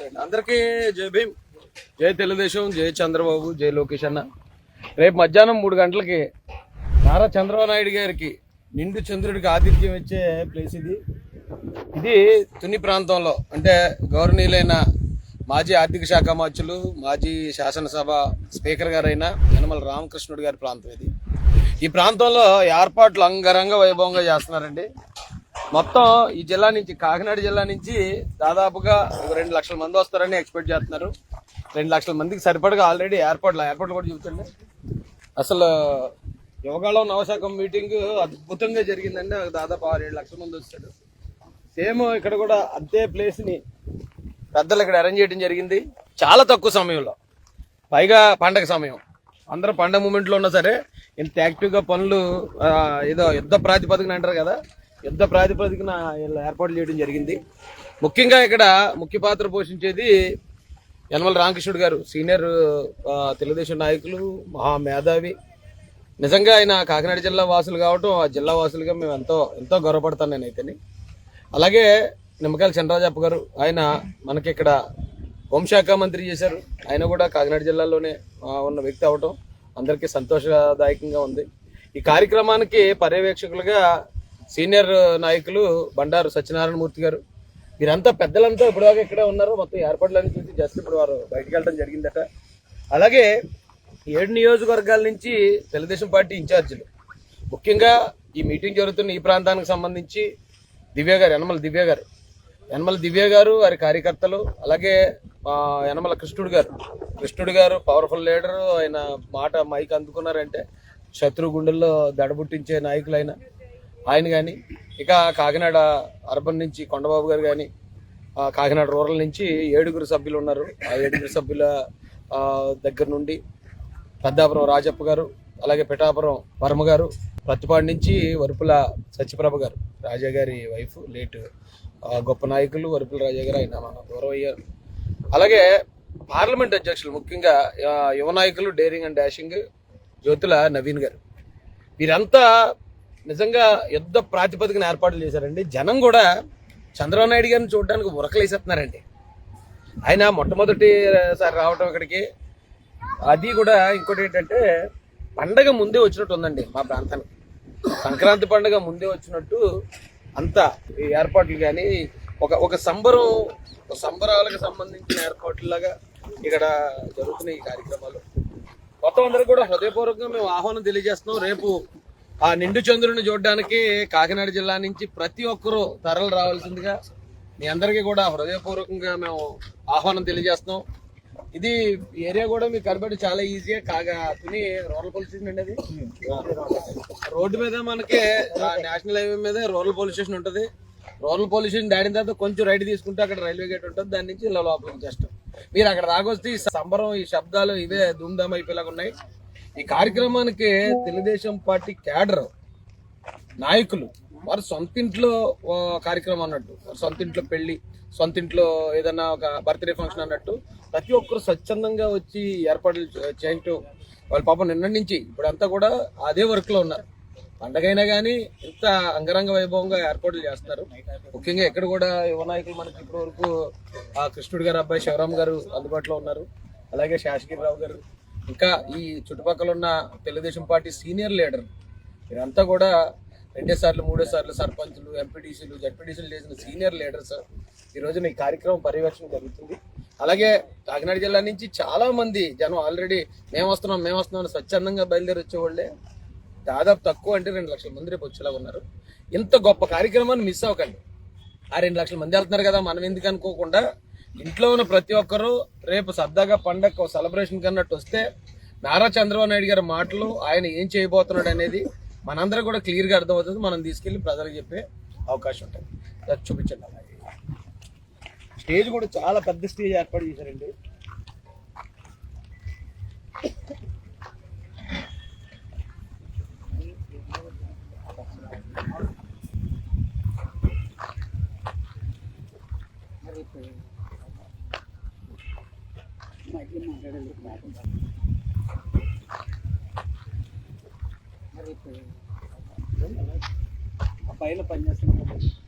అందరికీ జై భీమ్. జై తెలుగుదేశం జై చంద్రబాబు జై లోకేష్ అన్న. రేపు మధ్యాహ్నం మూడు గంటలకి నారా చంద్రబాబు నాయుడు గారికి నిండు చంద్రుడికి ఆతిథ్యం ఇచ్చే ప్లేస్ ఇది. ఇది తుని ప్రాంతంలో అంటే గౌరవనీయులైన మాజీ ఆర్థిక శాఖ మంత్రులు మాజీ శాసనసభ స్పీకర్ గారైన యనమల రామకృష్ణుడు గారి ప్రాంతం ఇది. ఈ ప్రాంతంలో ఏర్పాట్లు అంగరంగ వైభవంగా చేస్తున్నారండి. మొత్తం ఈ జిల్లా నుంచి కాకినాడ జిల్లా నుంచి దాదాపుగా రెండు లక్షల మంది వస్తారని ఎక్స్పెక్ట్ చేస్తున్నారు. రెండు లక్షల మందికి సరిపడగా ఆల్రెడీ ఎయిర్పోర్ట్లు ఎయిర్పోర్ట్ కూడా చూపించండి. అసలు యోగాలో నవశాఖం మీటింగ్ అద్భుతంగా జరిగిందండి. దాదాపు ఆరు ఏడు లక్షల మంది వచ్చాడు సేమ్ ఇక్కడ కూడా అదే ప్లేస్ని పెద్దలు ఇక్కడ అరేంజ్ చేయడం జరిగింది. చాలా తక్కువ సమయంలో. పైగా పండగ సమయం. అందరూ పండగ మూమెంట్లో ఉన్నా సరే ఇంత యాక్టివ్గా పనులు ఏదో యుద్ధ ప్రాతిపదికన అంటారు కదా యుద్ధ ప్రాతిపదికన ఏర్పాటు చేయడం జరిగింది. ముఖ్యంగా ఇక్కడ ముఖ్య పాత్ర పోషించేది యనమల రామకృష్ణుడు గారు సీనియర్ తెలుగుదేశం నాయకులు మహా మేధావి. నిజంగా ఆయన కాకినాడ జిల్లా వాసులు కావటం ఆ జిల్లా వాసులుగా మేము ఎంతో ఎంతో గర్వపడతాను నేనైతేని. అలాగే నిమ్మకాయల చంద్రరాజప్ప గారు ఆయన మనకి ఇక్కడ హోంశాఖ మంత్రి చేశారు. ఆయన కూడా కాకినాడ జిల్లాలోనే ఉన్న వ్యక్తి అవటం అందరికీ సంతోషదాయకంగా ఉంది. ఈ కార్యక్రమానికి పర్యవేక్షకులుగా సీనియర్ నాయకులు బండారు సత్యనారాయణ మూర్తి గారు. వీరంతా పెద్దలంతా ఇప్పటిదాకా ఇక్కడే ఉన్నారు. మొత్తం ఏర్పాట్లన్నీ చూసి జస్ట్ ఇప్పుడు వారు బయటికి వెళ్ళడం జరిగిందట. అలాగే ఏడు నియోజకవర్గాల నుంచి తెలుగుదేశం పార్టీ ఇన్ఛార్జీలు. ముఖ్యంగా ఈ మీటింగ్ జరుగుతున్న ఈ ప్రాంతానికి సంబంధించి దివ్య గారు యనమల దివ్య గారు. యనమల దివ్య గారు వారి కార్యకర్తలు అలాగే యనమల కృష్ణుడు గారు. కృష్ణుడు గారు పవర్ఫుల్ లీడర్ ఆయన మాట మైక్ అందుకున్నారంటే శత్రు గుండెల్లో దడబుట్టించే నాయకులైన ఆయన కానీ ఇక కాకినాడ అర్బన్ నుంచి కొండబాబు గారు కానీ కాకినాడ రూరల్ నుంచి ఏడుగురు సభ్యులు ఉన్నారు. ఆ ఏడుగురు సభ్యుల దగ్గర నుండి పెద్దాపురం రాజప్ప గారు అలాగే పిఠాపురం వర్మ గారు ప్రతిపాడు నుంచి వరుపుల సత్యప్రభ గారు. రాజా గారి వైఫ్ లేట్ గొప్ప నాయకులు వరుపుల రాజా గారు ఆయన మన గౌరవ అయ్యారు అలాగే పార్లమెంట్ అధ్యక్షులు ముఖ్యంగా యువ నాయకులు daring and dashing Jyothula Naveen గారు. వీరంతా నిజంగా యుద్ధ ప్రాతిపదికన ఏర్పాట్లు చేశారండి. జనం కూడా చంద్రబాబు నాయుడు గారిని చూడడానికి ఉరకలేసేస్తున్నారండి. ఆయన మొట్టమొదటిసారి రావటం ఇక్కడికి అది కూడా ఇంకోటి ఏంటంటే పండగ ముందే వచ్చినట్టు ఉందండి మా ప్రాంతానికి. సంక్రాంతి పండగ ముందే వచ్చినట్టు అంతా ఈ ఏర్పాట్లు కానీ ఒక ఒక సంబరం సంబరాలకు సంబంధించిన ఏర్పాట్లలాగా ఇక్కడ జరుగుతున్నాయి ఈ కార్యక్రమాలు. మొత్తం అందరూ కూడా హృదయపూర్వకంగా మేము ఆహ్వానం తెలియజేస్తున్నాం. రేపు ఆ నిండు చంద్రుని చూడడానికి కాకినాడ జిల్లా నుంచి ప్రతి ఒక్కరూ తరలి రావాల్సిందిగా మీ అందరికీ కూడా హృదయపూర్వకంగా మేము ఆహ్వానం తెలియజేస్తున్నాం. ఇది ఏరియా కూడా మీకు కనబడి చాలా ఈజీగా కాగా తుని రూరల్ పోలీస్ స్టేషన్ అండి అది. రోడ్డు మీద మనకి నేషనల్ హైవే మీద రూరల్ పోలీస్ స్టేషన్ ఉంటుంది. రూరల్ పోలీస్ స్టేషన్ దాడిన తర్వాత కొంచెం రైట్ తీసుకుంటే అక్కడ రైల్వే గేట్ ఉంటుంది. దాని నుంచి ఇలా లోపలికి జస్ట్ మీరు అక్కడ రాగొస్తే ఈ సంబరం ఈ శబ్దాలు ఇవే ధూమ్ధామ్ అయిపోయేలాగా ఉన్నాయి. ఈ కార్యక్రమానికి తెలుగుదేశం పార్టీ క్యాడర్ నాయకులు వారు సొంత ఇంట్లో కార్యక్రమం అన్నట్టు వారు సొంత ఇంట్లో పెళ్ళి సొంత ఇంట్లో ఏదైనా ఒక బర్త్డే ఫంక్షన్ అన్నట్టు ప్రతి ఒక్కరు స్వచ్ఛందంగా వచ్చి ఏర్పాట్లు చేయటం వాళ్ళ పాపం నిన్న నుంచి ఇప్పుడంతా కూడా అదే వర్క్లో ఉన్నారు. పండగైనా కానీ ఇంత అంగరంగ వైభవంగా ఏర్పాట్లు చేస్తున్నారు. ముఖ్యంగా ఎక్కడ కూడా యువ నాయకులు మనకి ఇప్పటి వరకు ఆ కృష్ణుడు గారు అబ్బాయి శివరామ్ గారు అందుబాటులో ఉన్నారు. అలాగే శాసగిరిరావు గారు ఇంకా ఈ చుట్టుపక్కల ఉన్న తెలుగుదేశం పార్టీ సీనియర్ లీడర్ మీరంతా కూడా రెండే సార్లు మూడే సార్లు సర్పంచులు ఎంపీటీసీలు జడ్పీటీసీలు చేసిన సీనియర్ లీడర్స్ ఈ రోజున ఈ కార్యక్రమం పర్యవేక్షణ జరుగుతుంది. అలాగే కాకినాడ జిల్లా నుంచి చాలా మంది జనం ఆల్రెడీ మేము వస్తున్నాం మేము వస్తున్నాం స్వచ్ఛందంగా బయలుదేరి వచ్చేవాళ్ళే. దాదాపు తక్కువ అంటే రెండు లక్షల మంది రేపు వచ్చేలాగా ఉన్నారు. ఇంత గొప్ప కార్యక్రమాన్ని మిస్ అవ్వకండి. ఆ రెండు లక్షల మంది వెళ్తున్నారు కదా మనం ఎందుకు అనుకోకుండా ఇంట్లో ఉన్న ప్రతి ఒక్కరూ రేపు సరదాగా పండగ సెలబ్రేషన్ కన్నట్టు వస్తే నారా చంద్రబాబు నాయుడు గారి మాటలు ఆయన ఏం చేయబోతున్నాడు అనేది మనందరం కూడా క్లియర్గా అర్థమవుతుంది. మనం తీసుకెళ్ళి ప్రజలకు చెప్పే అవకాశం ఉంటుంది. చూపించండి అలాగే. స్టేజ్ కూడా చాలా పెద్ద స్టేజ్ ఏర్పాటు చేశారండి. ఆ పైన పనిచేస్తున్నాం